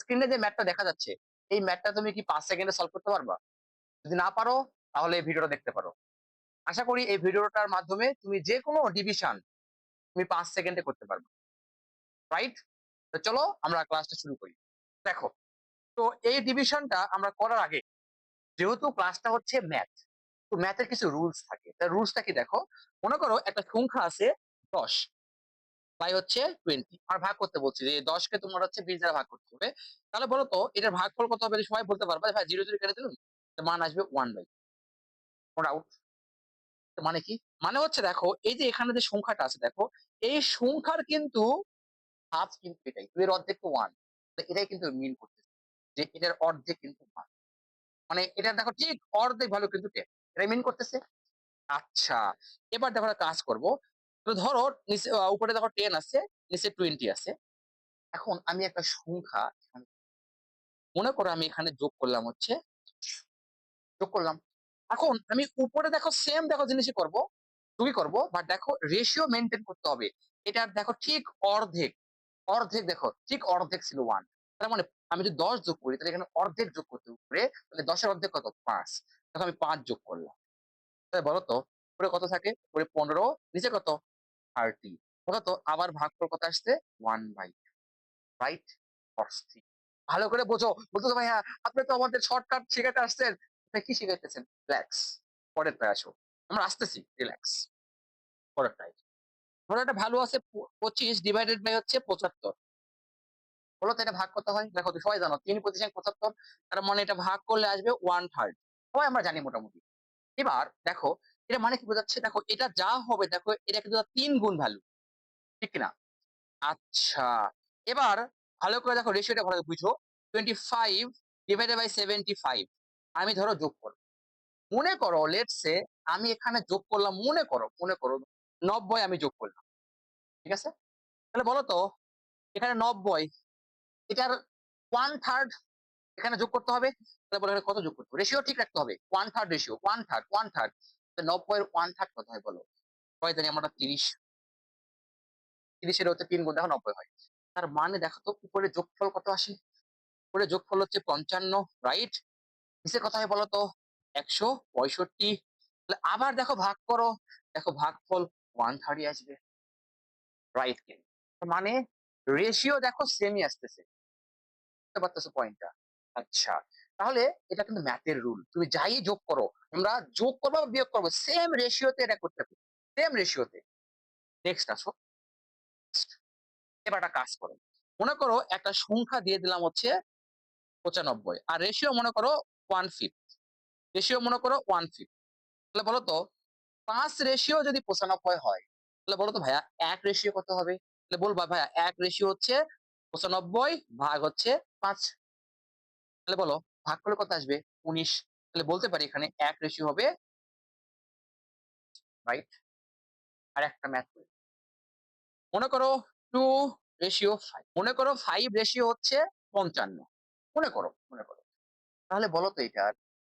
স্ক্রিনে যে ম্যাথটা দেখা যাচ্ছে, এই ম্যাথটা তুমি কি পাঁচ সেকেন্ডে সলভ করতে পারবা? যদি না পারো, তাহলে এই ভিডিওটা দেখতে পারো। আশা করি এই ভিডিওটার মাধ্যমে তুমি যে কোনো ডিভিশন তুমি পাঁচ সেকেন্ডে করতে পারবে। রাইট তো চলো আমরা ক্লাসটা শুরু করি। দেখো, তো এই ডিভিশনটা আমরা করার আগে, যেহেতু ক্লাসটা হচ্ছে ম্যাথ তো ম্যাথের কিছু রুলস থাকে। তার রুলসটা কি দেখো? মনে করো একটা সংখ্যা আছে দশ। তাই হচ্ছে টোয়েন্টি আর ভাগ করতে বলছি যে দশকে তোমার হচ্ছে বিশ দ্বারা ভাগ করতে হবে। তাহলে বলো তো, এটার ভাগফল কত হবে? সবাই বলতে পারবে। ভাই জিরো জিরো কেটে দিলুন মান আসবে ওয়ান বাই আউট মানে কি? মানে হচ্ছে দেখো, এই যে এখানে যে সংখ্যাটা আছে, দেখো, এই সংখ্যার কিন্তু হাফ কিন্তু এটাই। এর অর্ধেক তো ওয়ান এটাই কিন্তু মিন করতেছে যে এটার অর্ধেক কিন্তু ওয়ান মানে এটা দেখো ঠিক অর্ধেক ভ্যালু কিন্তু টেন এটাই মিন করতেছে? আচ্ছা। এবার দেখো কাজ করব। তো ধরো নিচে উপরে দেখো টেন আছে, নিচে টোয়েন্টি আছে। এখন আমি একটা সংখ্যা মনে করো আমি এখানে যোগ করলাম হচ্ছে, যোগ করলাম। এখন আমি উপরে দেখো সেম দেখো জিনিসই করব, তুমি করব বাট দেখো রেশিও মেনটেন করতে হবে। এটার দেখো ঠিক অর্ধেক অর্ধেক দেখো, ঠিক অর্ধেক ছিল ওয়ান তার মানে আমি যদি দশ যোগ করি, তাহলে এখানে অর্ধেক যোগ করতে উপরে তাহলে দশের অর্ধেক কত? পাঁচ। দেখো আমি পাঁচ যোগ করলাম। তাহলে বলো তো, উপরে কত থাকে? উপরে পনেরো, নিচে কত? থার্টি। কত আবার ভাগ করে কত আসছে? One by right? ভালো করে বোঝো। বলতো তো ভাইয়া, আপনি তো আমাদের শর্টকাট শেখাতে আসছেন। কি শিখাইতেছেন? রিল্যাক্স। পরেরটা আসো। আমরা আসতেছি। রিল্যাক্স। পরেরটাই ধরো একটা ভ্যালু আছে পঁচিশ ডিভাইডেড বাই হচ্ছে পঁচাত্তর। বলো তো এটা ভাগ কত হয়? দেখো সবাই জানো, তিন পঁচিশ পঁচাত্তর, তার মানে এটা ভাগ করলে আসবে ওয়ান থার্ড সবাই আমরা জানি মোটামুটি। এবার দেখো এটা মানে কি বোঝাচ্ছে? দেখো, এটা যা হবে, দেখো, এটা কিন্তু তিন গুণ ভ্যালু ঠিক না আচ্ছা এবার ভালো করে দেখো রেশিওটা ভালো বুঝো। Twenty five divided by seventy five আমি ধরো যোগ করো মনে করো লেটসে আমি এখানে যোগ করলাম, মনে করো মনে করো নব্বই আমি যোগ করলাম, ঠিক আছে? তাহলে বলো তো, এখানে নব্বই, এটার ওয়ান থার্ড এখানে যোগ করতে হবে? তাহলে বলো কত যোগ করতে হবে? রেশিও ঠিক রাখতে হবে। One third ratio one third one third নব্বই এর ওয়ান থার্ড কত হয় বলো আমরা তিরিশ। তিরিশের হচ্ছে তিন গুণ, দেখো নব্বই হয়। তার মানে দেখো তো উপরে যোগফল কত আসে? উপরে যোগফল হচ্ছে পঞ্চান্ন রাইট নিচে বলো তো? একশো পঁয়ষট্টি। আবার দেখো ভাগ করো। দেখো ভাগফল ওয়ান থার্টি আসবে। রাইট কে। মানে রেশিও দেখো সেমই আসতেছে। বুঝতে পারতেছো পয়েন্টটা আচ্ছা। তাহলে এটা কিন্তু ম্যাথের রুল তুমি যাই যোগ করো আমরা যোগ করব বা বিয়োগ করব। সেম রেশিওতে এটা করতে হবে। সেম রেশিওতে নেক্সট আসো। এবার একটা কাজ করো। মনে করো একটা সংখ্যা দিয়ে দিলাম হচ্ছে পঁচানব্বই। আর রেশিও মনে করো ওয়ান ফিফথ রেশিও মনে করো ওয়ান ফিফথ তাহলে বলো তো, পাঁচ রেশিও যদি পঁচানব্বই হয়, তাহলে বলো তো ভাইয়া এক রেশিও কত হবে? তাহলে বলবা ভাইয়া এক রেশিও হচ্ছে পঁচানব্বই ভাগ হচ্ছে পাঁচ। তাহলে বলো, ভাগ করলে কত আসবে? উনিশ। তাহলে বলতে পারি এখানে এক রেশিও হবে রাইট আর একটা ম্যাথ করি। মনে করো টু রেশিও ফাইভ মনে করো ফাইভ রেশিও হচ্ছে পঞ্চান্ন। মনে করো মনে করো। তাহলে বলো তো এটার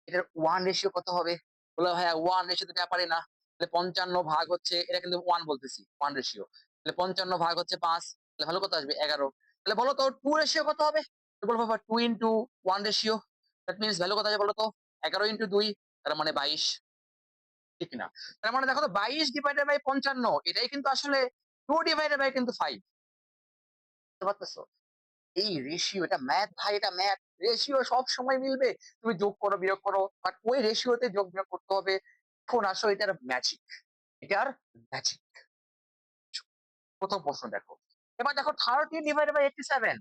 এটার ওয়ান রেশিও কত হবে? বলো ভাইয়া ওয়ান রেশিও তো পারি না। তাহলে পঞ্চান্ন ভাগ হচ্ছে, এটা কিন্তু ওয়ান বলতেছি ওয়ান রেশিও তাহলে পঞ্চান্ন ভাগ হচ্ছে পাঁচ, তাহলে ভালো কত আসবে এগারো। তাহলে বলো তো টু রেশিও কত হবে? বলব two into one ratio that means value কত আছে বলো তো। এগারো ইন্টু দুই, তার মানে বাইশ। ঠিক না? তার মানে দেখো তো, বাইশ ডিভাইডেড বাই পঞ্চান্ন, এটাই কিন্তু আসলে টু ডিভাইডেড বাই কিন্তু ফাইভ এই রেশিও এটা ম্যাথ ভাই, এটা ম্যাথ রেশিও সব সময় মিলবে। তুমি যোগ করো, বিয়োগ করো বাট ওই রেশিওতে যোগ বিয়োগ করতে হবে। এখন আসো, এটার ম্যাজিক এটার ম্যাজিক প্রথম প্রশ্ন দেখো। এবার দেখো thirty divided by eighty seven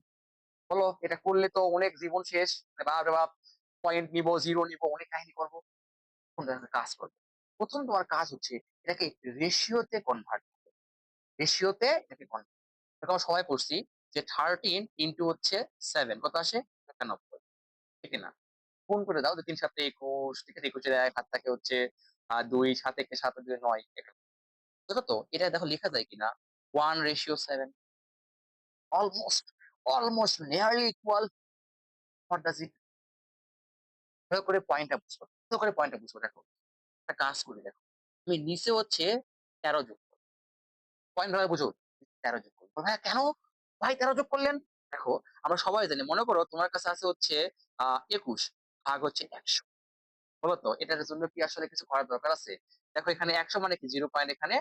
বলো, এটা করলে তো অনেক জীবন শেষ। বাপ রে বাপ পয়েন্ট নিবো জিরো নিবো, অনেক কাহিনী করব কাজ করব। প্রথম তোমার কাজ হচ্ছে এটাকে রেশিওতে কনভার্ট রেশিওতে এটাকে কনভার্ট আমরা সবাই পড়ছি যে থার্টিন ইন্টু হচ্ছে সেভেন কত আসে? একানব্বই। ঠিক না ফোন করে দাও যে তিন সাথে একুশ আছে? একুশে এক হাত থাকে হচ্ছে দুই, সাত একে সাত, দুই, নয়। দেখো তো, এটা দেখো লেখা যায় কিনা? One ratio seven almost almost nearly equal what does it ভালো করে পয়েন্টটা বুঝব ভালো করে পয়েন্টটা বুঝব দেখো। একটা কাজ করি, দেখো। তুমি নিচে হচ্ছে তেরো যোগ পয়েন্ট ভাবে বুঝো, তেরো যোগ করো। ভাই কেন? ভাই, তেরো যোগ করলেন? দেখো, আমরা সবাই জানি, মনে করো তোমার কাছে আছে হচ্ছে আহ একুশ ভাগ হচ্ছে একশো। বলো তো, এটার জন্য কি আসলে কিছু করার দরকার আছে? দেখো, এখানে একশো মানে কি? জিরো পয়েন্ট এখানে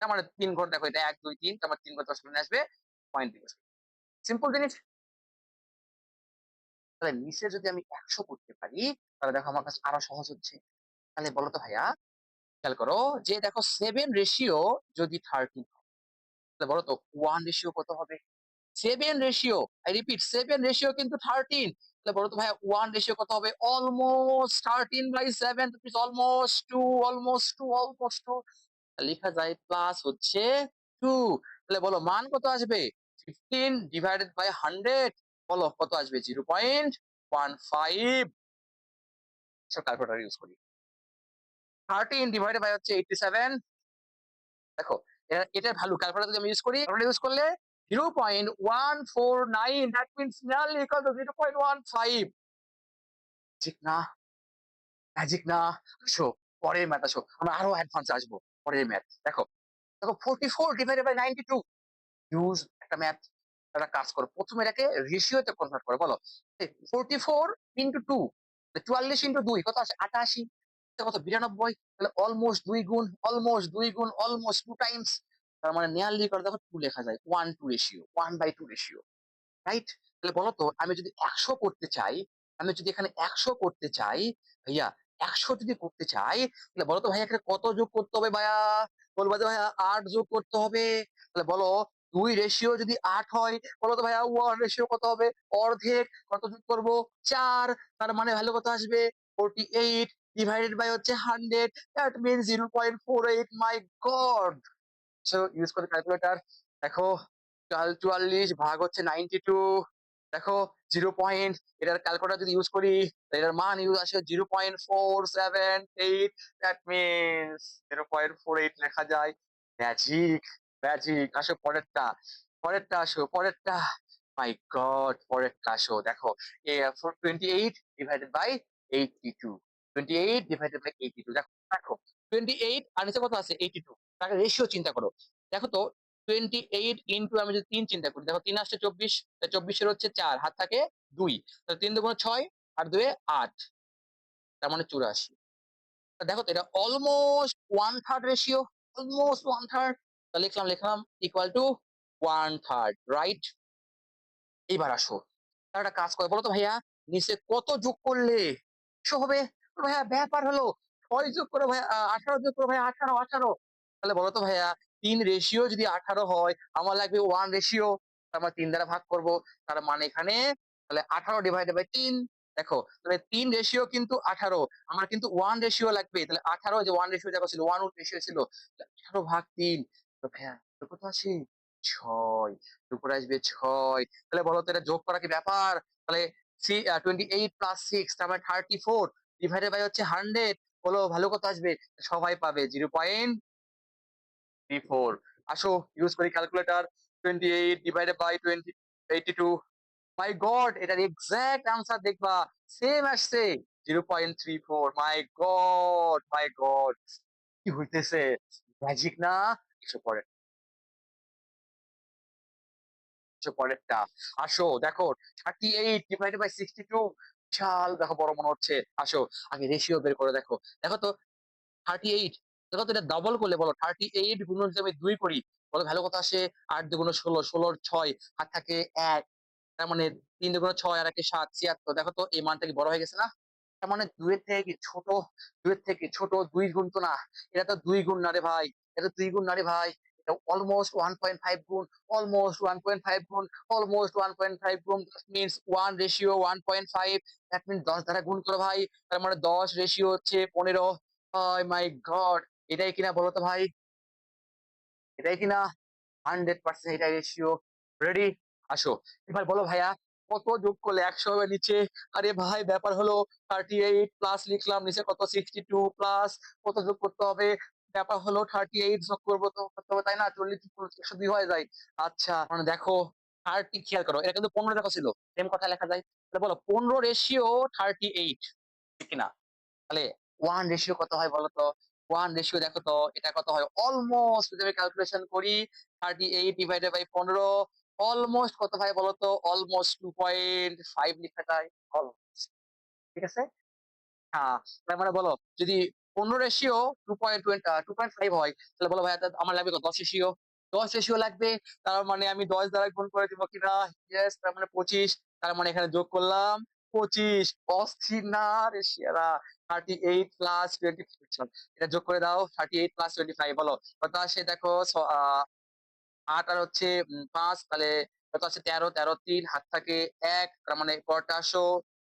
তার মানে তিন ঘর দেখো, এটা এক, দুই, তিন, তার মানে তিন ঘর দশ আসবে পয়েন্ট দিবে সিম্পল জিনিস? তাহলে নিচে যদি আমি একশো করতে পারি, তাহলে দেখো আমার কাছে আরও সহজ হচ্ছে। তাহলে বলো তো ভাইয়া, খেয়াল করো যে দেখো সেভেন রেশিও যদি থার্টিন তাহলে বলো তো ওয়ান রেশিও কত হবে? Seven ratio I repeat seven ratio কিন্তু থার্টিন তাহলে বলো তো ভাইয়া ওয়ান রেশিও কত হবে? Almost thirteen by seven almost two almost two almost two লেখা যায় প্লাস হচ্ছে টু তাহলে বলো মান কত আসবে? ফিফটিন ডিভাইডেড বাই হান্ড্রেড বলো, কত আসবে? Zero point one five calculator use করি। থার্টিন ডিভাইডেড বাই হচ্ছে এইটটি সেভেন দেখো এটা- এটার ভ্যালু ক্যালকুলেটর যদি আমি ইউজ করি ক্যালকুলেটর ইউজ করলে zero point one four nine that means nearly equal to zero point one five ঠিক না। ম্যাজিক না। আসো পরের ম্যাথ আসো আমরা আরও অ্যাডভান্স আসব, পরের ম্যাথ দেখো দেখো forty four divided by ninety two use একটা ম্যাথ একটা কাজ করো। প্রথমে এটাকে রেশিওতে কনভার্ট করো, বলো। ফোর্টি ফোর ইন্টু টু চুয়াল্লিশ ইন্টু দুই, কত আছে আটাশি। কত? বিরানব্বই। তাহলে অলমোস্ট দুই গুণ অলমোস্ট দুই গুণ অলমোস্ট টু টাইমস তার মানে নিয়ারলি করে দেখো টু লেখা যায়। One two ratio one by two ratio right তাহলে বলো তো, আমি যদি একশো করতে চাই, আমি যদি এখানে একশো করতে চাই, ভাইয়া, একশো যদি করতে চাই, তাহলে বলো তো ভাইয়া, এখানে কত যোগ করতে হবে ভাইয়া? বলব ভাইয়া, আট যোগ করতে হবে। তাহলে বলো দুই রেশিও যদি আট হয়, বলো তো ভাইয়া ওয়ান রেশিও কত হবে? অর্ধেক কত যোগ করব? চার। তার মানে ভ্যালু কত আসবে? ফোরটি এইট ডিভাইডেড বাই হচ্ছে hundred that mean zero point four eight my god so use করে ক্যালকুলেটার দেখো চুয়াল্লিশ ভাগ হচ্ছে নাইনটি টু দেখো জিরো পয়েন্ট এটার ক্যালকুলেটার যদি ইউজ করি এটার মান ইউজ আসে zero point four seven eight that means zero point four eight লেখা যায়। ম্যাজিক ম্যাজিক আসো পরেরটা পরেরটা আসো, পরেরটা। মাই গড পরেরটা আসো, দেখো। Twenty eight by two twenty eight by eighty two দেখো টোয়েন্টি এইট আর নিচে আছে? এইটটি টু তাকে চিন্তা করো। দেখো তো টোয়েন্টি এইট ইন্টু আমি যদি তিন চিন্তা করি, দেখো, তিন আসছে চব্বিশ চব্বিশের হচ্ছে চার, হাত থাকে দুই। তিন দুগুণ ছয়, আর দুয়ে আট। তার মানে চুরাশি। দেখো তো, এটা almost one third ratio almost one third তা লিখলাম লিখলাম equal to one third right এইবার আসো। তার একটা কাজ করে বলো তো ভাইয়া, নিচে কত যোগ করলে একশো হবে? ভাইয়া, ব্যাপার হলো, ছয় যোগ করে ভাইয়া আঠারো যোগ করে ভাইয়া, আঠারো আঠারো। তাহলে বলো তো ভাইয়া, তিন রেশিও যদি আঠারো হয়, আমার লাগবে ওয়ান রেশিও মানে তিন দ্বারা ভাগ করব, তার মানে এখানে তাহলে আঠারো ডিভাইডেড বাই তিন, দেখো, তাহলে তিন রেশিও কিন্তু আঠারো, আমার কিন্তু ওয়ান রেশিও লাগবে, তাহলে আঠারো যে ওয়ান রেশিও দেখো ছিল ওয়ান রেশিও ছিল আঠারো ভাগ তিন তো ভাইয়া তো কত আছে ছয়, দুপুরে আসবে ছয়। তাহলে বলো তো এটা যোগ করা কি ব্যাপার? তাহলে C twenty eight plus six তার মানে থার্টি ফোর ডিভাইডেড বাই হচ্ছে হান্ড্রেড বলো ভালো কত আসবে? সবাই পাবে জিরো পয়েন্ট থ্রি ফোর আসো ইউজ করি calculator twenty eight divided by twenty eighty two my god এটার এক্সাক্ট আনসার দেখবা সেম আসছে zero point three four my god my god কি হইতেছে? ম্যাজিক না, কিছু করে দুই করি কথা আসে? আট দুগুণ ষোলো, ষোলোর ছয় হাত থাকে এক। তার মানে তিন দুগুণ ছয়, আর একে সাত, ছিয়াত্তর। দেখো তো, এই মানটা কি বড় হয়ে গেছে না? তার মানে দুইয়ের থেকে ছোট, দুইয়ের থেকে ছোট দুই গুণ তো না। এটা তো দুই গুণ না রে ভাই। এটা দুই গুণ না রে ভাই। এটা অলমোস্ট ওয়ান পয়েন্ট ফাইভ গুণ অলমোস্ট ওয়ান পয়েন্ট ফাইভ গুণ অলমোস্ট ওয়ান পয়েন্ট ফাইভ গুণ। Means one ratio one point five that means দশ দ্বারা গুণ করো ভাই। তার মানে দশ রেশিও হচ্ছে পনেরো। মাই গড এটাই কিনা বলো তো ভাই? এটাই কিনা? হান্ড্রেড পার্সেন্ট এটাই রেশিও রেডি আসো। এবার বলো ভাইয়া কত যোগ করলে? একশো হবে নিচে। আরে ভাই, ব্যাপার হলো থার্টি এইট প্লাস লিখলাম, নিচে কত সিক্সটি টু প্লাস কত যোগ করতে হবে? ব্যাপার হলো থার্টি এইট যোগ করব তো, করতে হবে, তাই না? চল্লিশ একশো দুই হয়ে যায়। আচ্ছা মানে দেখো থার্টি খেয়াল করো? এটা কিন্তু পনেরো দেখো ছিল সেম কথা লেখা যায়। তাহলে বলো, পনেরো রেশিও থার্টি এইট ঠিক কিনা? তাহলে ওয়ান রেশিও কত হয় বলো তো? ওয়ান রেশিও দেখো তো, এটা কত হয়? অলমোস্ট যদি আমি ক্যালকুলেশন করি থার্টি এইট ডিভাইডেড বাই পনেরো অলমোস্ট কত ভাই বলো তো? অলমোস্ট 2.5 লিখা যায়। অলমোস্ট। ঠিক আছে? হ্যাঁ, তার মানে বলো যদি 15 রেশিও 2.20 আ 2.5 হয় তাহলে বলো ভাইয়া তা আমার লাগবে? 10 রেশিও। 10 রেশিও লাগবে। তার মানে আমি 10 দ্বারা গুণ করে দিব কিনা? ইয়েস তার মানে 25 তার মানে এখানে যোগ করলাম 25 অস্থির না রেশিয়ারা 38 প্লাস 25 এটা যোগ করে দাও 38 প্লাস 25 বলো কত আসে দেখো ছ আ ৮ আর হচ্ছে পাঁচ তাহলে কত আসে ১৩, ১৩ ৩ হাত থাকে ১ তার মানে আসো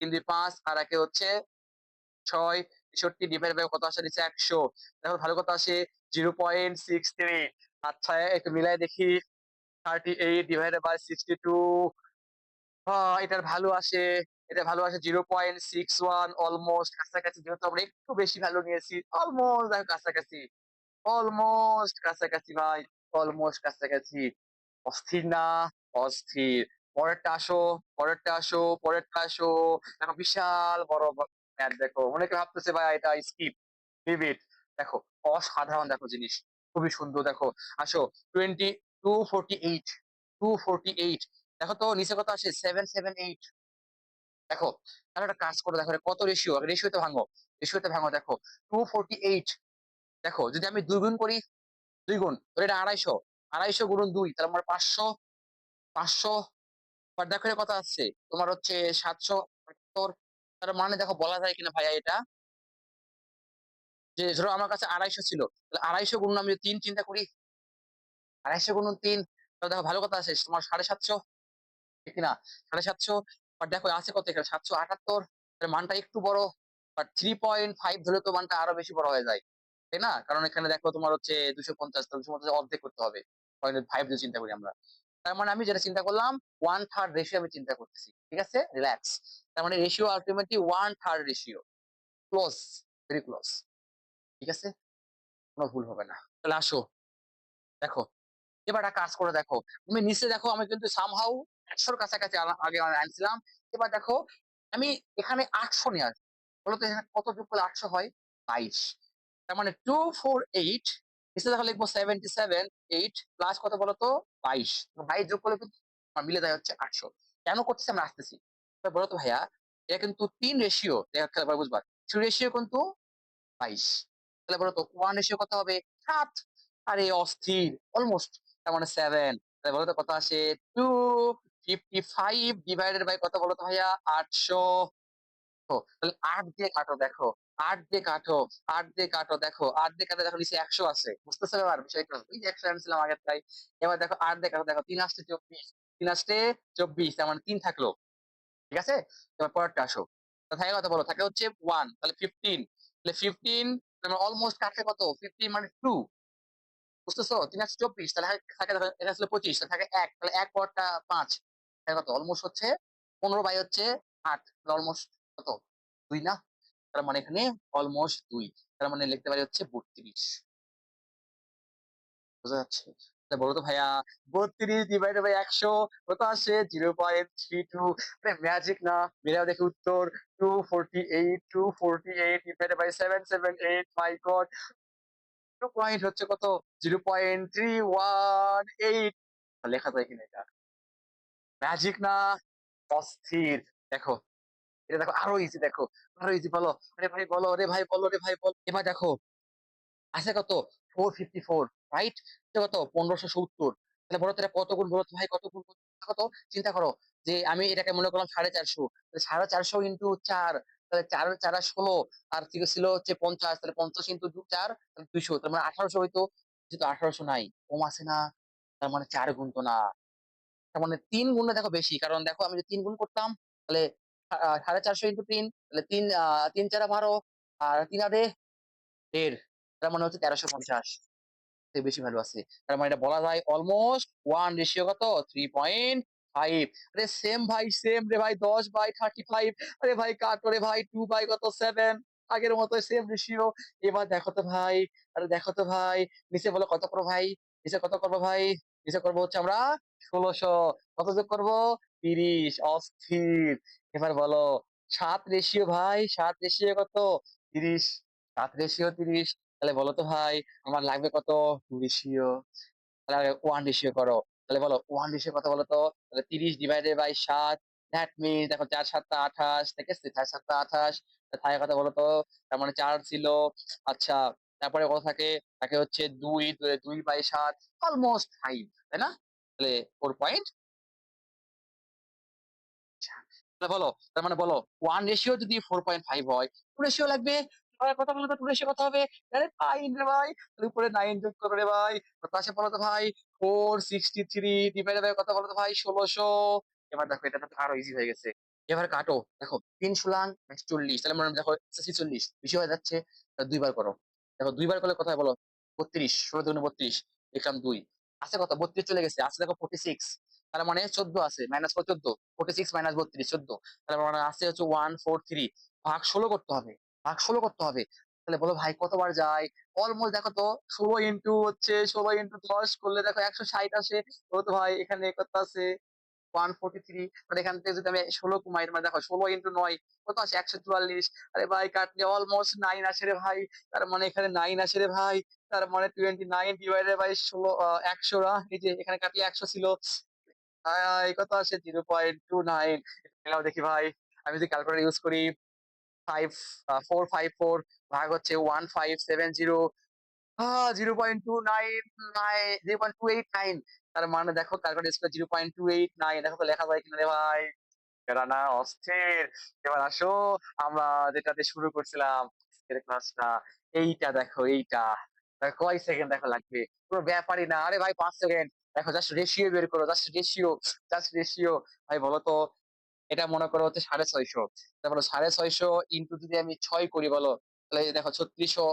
৩ ২ ৫ আর একে হচ্ছে ৬ ৬৩ ডিভাইড বাই কত আসে? নিচে ১০০ দেখো ভালো কত আসে? 0.63 আচ্ছা একটু মিলাই দেখি। 38 ডিভাইডেড বাই 62 আ এটার ভ্যালু আসে এটা ভ্যালু আসে 0.61 অলমোস্ট কাছাকাছি যেহেতু আমরা একটু বেশি ভ্যালু নিয়েছি অলমোস্ট দেখো কাছাকাছি। অলমোস্ট কাছাকাছি ভাই। অলমোস্ট কাছাকাছি। অস্থির না, অস্থির। পরেরটা আসো পরেরটা আসো পরেরটা আসো। দেখো বিশাল বড় ম্যাথ দেখো। অনেকে ভাবতেছে, ভাই, এটা স্কিপ, লিভ দেখো, অসাধারণ দেখো জিনিস। খুবই সুন্দর দেখো। আসো twenty two forty eight two forty eight দেখো তো, নিচে কত আসে? সেভেন সেভেন এইট দেখো, তাহলে একটা কাজ করো, দেখো কত রেশিও রেশিওতে ভাঙো। রেশিওতে ভাঙো, দেখো টু ফোরটি এইট দেখো, যদি আমি দুই গুণ করি দুই গুণ এটা আড়াইশো। আড়াইশো গুণন দুই, তাহলে আমার পাঁচশো পাঁচশো দেখো কথা আসছে? তোমার হচ্ছে সাতশো আটাত্তর তার মানে দেখো বলা যায় কিনা ভাইয়া এটা? যে ধরো আমার কাছে আড়াইশো ছিল, তাহলে আড়াইশো গুণন আমি তিন চিন্তা করি। আড়াইশো গুণন তিন, তাহলে দেখো ভালো কথা আছে, তোমার সাড়ে সাতশো কিনা? সাড়ে সাতশো বাট দেখো আছে কত এখানে? সাতশো আটাত্তর মানটা একটু বড় বাট থ্রি পয়েন্ট ফাইভ ধরে তো মানটা আরও বেশি বড় হয়ে যায়। তাই না? কারণ এখানে দেখো তোমার হচ্ছে দুশো পঞ্চাশ দুশো পঞ্চাশ অর্ধেক করতে হবে। পয়েন্ট ফাইভ যদি চিন্তা করি আমরা। তার মানে আমি যেটা চিন্তা করলাম ওয়ান থার্ড রেশিও আমি চিন্তা করতেছি, ঠিক আছে? রিল্যাক্স তার মানে ratio ultimately one third ratio close very close ঠিক আছে? কোনো ভুল হবে না। তাহলে আসো, দেখো। এবার একটা কাজ করে দেখো। তুমি নিচে দেখো, আমি কিন্তু সামহাউ একশোর কাছাকাছি আগে আনছিলাম। এবার দেখো, আমি এখানে আটশো নিয়ে আসব বলতো এখানে কত যোগ করলে আটশো হয়? বাইশ। তার মানে টু ফোর এইট নিচে দেখো লিখব সেভেন্টি সেভেন এইট প্লাস কত বলতো? বাইশ। বাইশ যোগ করলে কিন্তু মিলে যায় হচ্ছে আটশো। কেন করতেছি আমরা আসতেছি? বলতো ভাইয়া, এটা কিন্তু তিন রেশিও দেখা খেলা বুঝবা থ্রি রেশিও কিন্তু বাইশ। তাহলে বলতো ওয়ান রেশিও কত হবে? সাত। আরে, অস্থির অলমোস্ট তার মানে সেভেন তাহলে বলতো কত আসে? Two fifty five divided by কত বলতো ভাইয়া? আটশো। তাহলে আট দিয়ে কাটো, দেখো। আট দিয়ে কাটো, আট কাটো, দেখো কাটো দেখো নিচে একশো আছে। বুঝতেছে ব্যাপার? বিষয়টা ওই একশো আনছিলাম আগের তাই এবার দেখো কাটো, দেখো, তিন আসতে চব্বিশ, তিন আসতে চব্বিশ, তার মানে তিন থাকল। ঠিক আছে? এবার পরেরটা আসো। থাকে কত বলো? থাকে হচ্ছে ওয়ান তাহলে ফিফটিন তাহলে ফিফটিন অলমোস্ট কাটছে কত? ফিফটিন মানে টু বুঝতেছো? তিন একশো চব্বিশ, তাহলে থাকে দেখো, এটা ছিল পঁচিশ, তাহলে থাকে এক, তাহলে এক পরটা পাঁচ কত? অলমোস্ট হচ্ছে পনেরো, বাই হচ্ছে আট অলমোস্ট কত? দুই না? তার মানে এখানে অলমোস্ট দুই। তার মানে লিখতে পারি হচ্ছে বত্রিশ। বোঝা যাচ্ছে? বলো তো ভাইয়া, বত্রিশ ডিভাইডেড বাই একশো কত আসে? Zero point three two magic না? মেরাও দেখি উত্তর two forty eight two forty eight divided by seven seven eight my god two point হচ্ছে কত? Zero point three one eight লেখা যায় কিনা এটা। ম্যাজিক না? অস্থির। দেখো, এটা দেখো, আরও ইজি দেখো। বলো, আরে ভাই বলো রে ভাই বলো রে ভাই বলো। এবার দেখো আছে কত? ফোর ফিফটি ফোর রাইট কত? পনেরোশো সত্তর। তাহলে কত গুণ বলো ভাই? কত গুণ কত? চিন্তা করো যে আমি এটাকে মনে করলাম সাড়ে চারশো। সাড়ে চারশো ইন্টু চার, তাহলে চার চার ষোলো, আর ছিল হচ্ছে পঞ্চাশ, তাহলে পঞ্চাশ ইন্টু চার, তাহলে দুইশো। তার মানে আঠারোশো হইতো, যেহেতু আঠারোশো নাই। কম আছে না, তার মানে চার গুণ তো না। তার মানে তিন গুণে দেখো বেশি, কারণ দেখো আমি যদি তিন গুণ করতাম, তাহলে সাড়ে চারশো ইন্টু তিন, তাহলে তিন তিন চারা বারো, আর তিন আদে দেড়, তার মানে হচ্ছে তেরোশো পঞ্চাশ। বেশি ভ্যালু আছে। তার মানে এটা বলা যায় অলমোস্ট ওয়ান রেশিও কত? থ্রি পয়েন্ট ফাইভ আরে সেম ভাই সেম রে ভাই, দশ বাই থার্টি ফাইভ আরে ভাই রে ভাই টু বাই কত? সেভেন আগের মতো সেম রেশিও এবার দেখো তো ভাই, আরে দেখো তো ভাই, নিচে বলো কত করব ভাই? নিচে কত করব ভাই? নিচে করব হচ্ছে আমরা ষোলোশো। কত যোগ করব? তিরিশ, অস্থির। এবার বলো, সাত রেশিও ভাই, সাত রেশিও কত? তিরিশ। সাত রেশিও তিরিশ। তাহলে বলো তো ভাই, আমার লাগবে কত? রেশিও। তাহলে ওয়ান রেশিও করো। তাহলে বলো ওয়ান রেশিও কত বলো তো? তাহলে তিরিশ ডিভাইডেড বাই সাত দ্যাট মিনস দেখো চার সাতটা আঠাশ, ঠিক আছে? চার সাতটা আঠাশ থাকে কথা বলো তো? তার মানে চার ছিল আচ্ছা তারপরে কত থাকে? তাকে হচ্ছে দুই- দুই বাই সাত অলমোস্ট ফাইভ তাই না? তাহলে ফোর পয়েন্ট বলো, তার মানে বলো ওয়ান রেশিও যদি ফোর পয়েন্ট ফাইভ হয় টু রেশিও লাগবে? কথা টু রেশিও কত হবে। আরে রে ভাই, তাহলে উপরে নাইন যোগ করো রে ভাই বলো তো ভাই? Four sixty three divided by কত বলো তো ভাই? ষোলোশো। এবার দেখো, এটা তো আরও ইজি হয়ে গেছে। এবার কাটো, দেখো, তিন সুলাং চল্লিশ, তাহলে মনে দেখো ছিচল্লিশ, বেশি হয়ে যাচ্ছে দুইবার করো। দেখো, দুইবার করলে কথা বলো? বত্রিশ, ষোলো দুগুণে বত্রিশ দেখলাম দুই। আছে কত? বত্রিশ চলে গেছে আছে দেখো ফোর্টি সিক্স তার মানে চোদ্দ আছে মাইনাস কত চোদ্দ ফোর্টি সিক্স মাইনাস বত্রিশ, চোদ্দ। তাহলে মানে আছে হচ্ছে ওয়ান ফোর থ্রি ভাগ ষোলো করতে হবে, ভাগ ষোলো করতে হবে। তাহলে বলো ভাই কতবার যায়? অলমোস্ট দেখো তো, ষোলো ইন্টু হচ্ছে, ষোলো ইন্টু দশ করলে দেখো একশো ষাট আসে। বলো তো ভাই, এখানে কত আছে ওয়ান ফোর্টি থ্রি মানে এখান থেকে যদি আমি ষোলো কমাই মানে দেখো ষোলো ইন্টু নয়, কত আছে একশো চুয়াল্লিশ। আরে ভাই কাটলে অলমোস্ট নাইন আসে রে ভাই। তার মানে এখানে নাইন আসে রে ভাই। তার মানে টোয়েন্টি নাইন ডিভাইডেড বাই ষোলো একশো, না? এই যে এখানে কাটলে একশো ছিল। এই কত আসে জিরো পয়েন্ট টু নাইন দেখি ভাই, আমি যদি ক্যালকুলেটর ইউজ করি ফাইভ ফোর ফাইভ ফোর ভাগ হচ্ছে one five seven zero zero point two nine nine zero point two eight nine তার মানে দেখো ক্যালকুলেটর ইউজ করে zero point two eight nine দেখো লেখা যায় কিনা রে ভাই। এরা না অস্থির। এবার আসো, আমরা যেটাতে শুরু করছিলাম, আজকের ক্লাসটা এইটা দেখো, এইটা। কয় সেকেন্ড দেখো লাগবে? পুরো ব্যাপারই না। আরে ভাই, পাঁচ সেকেন্ড দেখো জাস্ট রেশিও বের করো জাস্ট রেশিও জাস্ট রেশিও ভাই বলো তো এটা মনে করো হচ্ছে সাড়ে ছয়শো। তারপরে সাড়ে ছয়শো ইন্টু যদি আমি ছয় করি বলো তাহলে দেখো ছত্রিশশো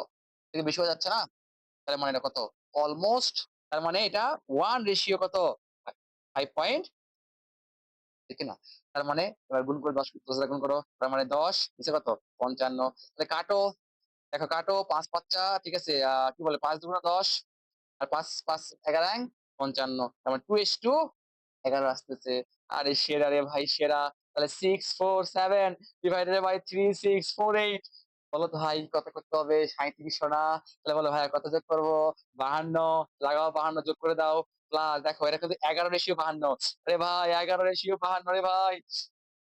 থেকে বেশি হয়ে যাচ্ছে না? তার মানে এটা কত? অলমোস্ট তার মানে এটা ওয়ান রেশিও কত? ফাইভ পয়েন্ট ঠিক না? তার মানে এবার গুণ করে দশ দশ গুণ করো তার মানে দশ নিচে কত? পঞ্চান্ন। তাহলে কাটো দেখো কাটো পাঁচ পাঁচটা ঠিক আছে আহ, কি বলে পাঁচ দুগুণা দশ আর পাঁচ পাঁচ এগারো পঞ্চান্ন তার মানে টু এস টু এগারো আসতেছে। আরে সেরা রে ভাই, সেরা। তাহলে six four seven divided by three six four eight বলো তো ভাই, কত করতে হবে? সাঁত্রিশশো না? তাহলে বলো ভাই কত যোগ করব? বাহান্ন। লাগাও, বাহান্ন যোগ করে দাও। প্লাস দেখো, এটা কিন্তু এগারো রেশিও বাহান্ন। আরে ভাই, এগারো রেশিও বাহান্ন রে ভাই।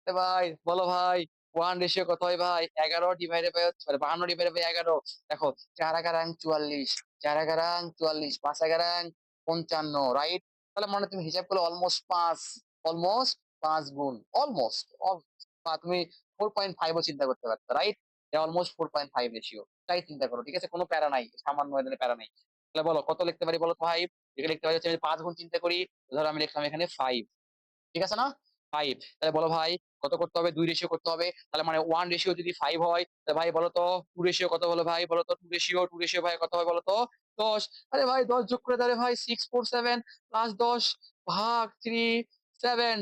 ভাই, বলো ভাই ওয়ান রেশিও কত হয় ভাই? এগারো ডিভাইডেড বাই হচ্ছে বাহান্ন ডিভাইডেড বাই এগারো। দেখো, চার এগারাং চুয়াল্লিশ, চার এগারাং চুয়াল্লিশ, পাঁচ এগারাং পঞ্চান্ন রাইট তাহলে মানে তুমি হিসাব করলে অলমোস্ট পাঁচ অলমোস্ট পাঁচ গুণ অলমোস্ট তুমি ফোর পয়েন্ট ফাইভ ফাইভও চিন্তা করতে পারতো right almost four point five ratio তাই চিন্তা করো, ঠিক আছে? কোনো প্যারা নাই, সামান্য প্যারা নাই। তাহলে বলো, কত লিখতে পারি বলো ফাইভ এখানে লিখতে পারি আমি পাঁচ গুণ চিন্তা করি, ধরো আমি লিখলাম এখানে ফাইভ ঠিক আছে না? ফাইভ তাহলে বলো ভাই কত করতে হবে? দুই রেশিও করতে হবে। তাহলে মানে ওয়ান রেশিও যদি ফাইভ হয় তাহলে ভাই বলো তো টু রেশিও কত বলো ভাই? বলো তো টু রেশিও টু রেশিও ভাই কত হয় বলো তো দশ। আরে ভাই দশ যোগ করে দাঁড়ে ভাই সিক্স ফোর সেভেন প্লাস দশ ভাগ three seven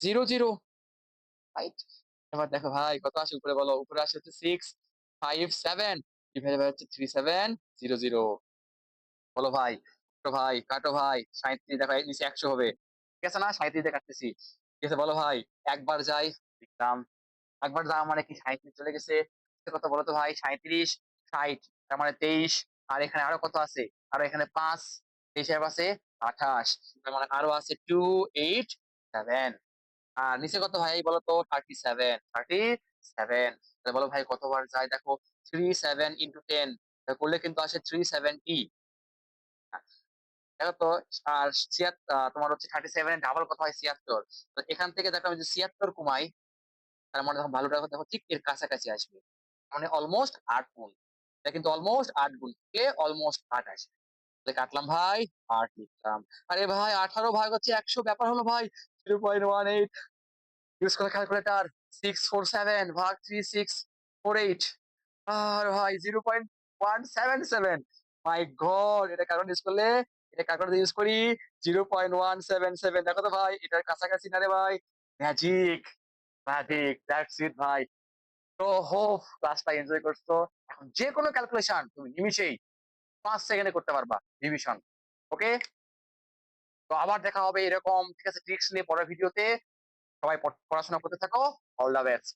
zero zero right এবার দেখো ভাই কত আসে উপরে বলো? উপরে আসে হচ্ছে six five seven divide by হচ্ছে থ্রি সেভেন জিরো জিরো বলো ভাই, কাটো ভাই কাটো ভাই সাঁত্রিশ দেখো নিচে একশো হবে। ঠিক আছে না? সাঁত্রিশ দিয়ে কাটতেছি। আছে বলো ভাই, একবার যাই, দেখলাম। একবার যাওয়া মানে কি সাঁত্রিশ চলে গেছে। কত বলো তো ভাই সাঁত্রিশ ষাট, তার মানে তেইশ, আর এখানে আরও কত আছে? আরও এখানে পাঁচ, তেইশ আছে আঠাশ, তার মানে আরও আছে টু এইট সেভেন আর নিচে কত ভাই, বলো তো থার্টি সেভেন থার্টি সেভেন তাহলে বলো ভাই, কতবার যায় দেখো থ্রি সেভেন ইন্টু টেন করলে কিন্তু আসে থ্রি সেভেন্টি তো, আর ছিয়াত্তর তোমার হচ্ছে থার্টি সেভেন ডাবল কত হয় ছিয়াত্তর। তো এখান থেকে দেখো আমি যদি ছিয়াত্তর কমাই তার মানে দেখো ভালোটা দেখো ঠিক এর কাছাকাছি আসবে। মানে অলমোস্ট আট গুণ। এটা কিন্তু অলমোস্ট আট গুণ কে অলমোস্ট আট আসবে কাটলাম ভাই, আট লিখলাম। আরে ভাই, আঠারো ভাগ হচ্ছে একশো, ব্যাপার হলো ভাই zero point one eight use করে ক্যালকুলেটার সিক্স ফোর সেভেন ভাগ থ্রি সিক্স ফোর এইট আর ভাই zero point one seven seven my god এটা কারণ ইউজ করলে এটা ক্যালকুলেটার ইউজ করি? Zero point one seven seven দেখো তো ভাই, এটার কাছাকাছি না রে ভাই? ম্যাজিক ম্যাজিক দ্যাটস ইট ভাই। তো হোপ ক্লাসটা এনজয় করছ। এখন যে কোনো ক্যালকুলেশন তুমি নিমিশেই পাঁচ সেকেন্ডে করতে পারবা ডিভিশন ওকে তো আবার দেখা হবে এরকম, ঠিক আছে ট্রিক্স নিয়ে পরের ভিডিওতে সবাই পড়াশোনা করতে থাকো। All the best